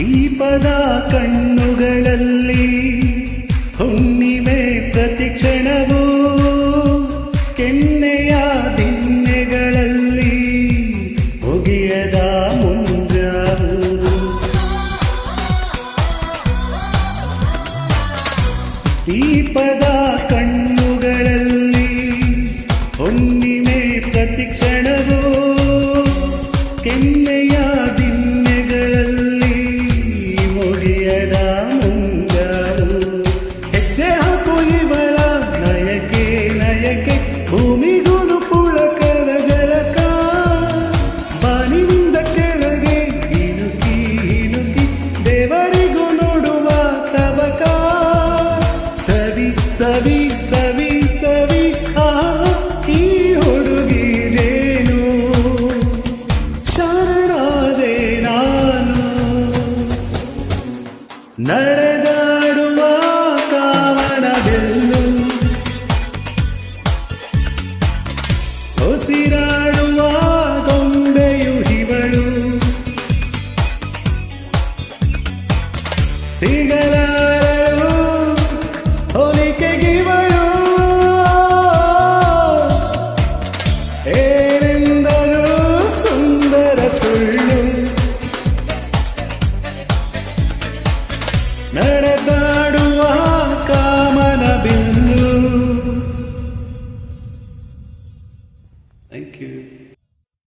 ದೀಪದ ಕಣ್ಣುಗಳಲ್ಲಿ ಹುಣ್ಣಿಮೆ ಪ್ರತಿಕ್ಷಣವೂ ಕೆನ್ನೆಯ ದಿನ್ನೆಗಳಲ್ಲಿ ಮುಗಿಯದ ಮುಂಜಾವು ದೀಪದ ಕಣ್ಣುಗಳಲ್ಲಿ ಹುಣ್ಣಿಮೆ ಪ್ರತಿಕ್ಷಣವೂ ಕೆನ್ನೆಯ ದಿನ್ನೆಗಳಲ್ಲಿ ಮುಗಿಯದ ಮುಂಜಾವು ಹೆಜ್ಜೆ ಹಾಕು ಇವಳ ನಯಕೆ ನಯಕೆ ಭೂಮಿಗುನು ಪುಳಕದ ಜಲಕ ಬಾನಿನಿಂದ ಕೆಳಗೆ ಇಣುಕಿ ಇಣುಕಿ ದೇವರಿಗೂ ನೋಡುವ ತಬಕ ಸವಿ ಸವಿ ಸವಿ ಸವಿ ಆ ನಡೆದಾಡುವ ಕಾವನ ಬೆಲ್ಲು ಉಸಿರಾಡುವ ಗೊಂಬೆಯು ಹಿವಳು ಸಿಗಲಾರಳು ನಡೆದಾಡುವ ಕಾಮನ ಬಿಲ್ಲು ಥ್ಯಾಂಕ್ ಯು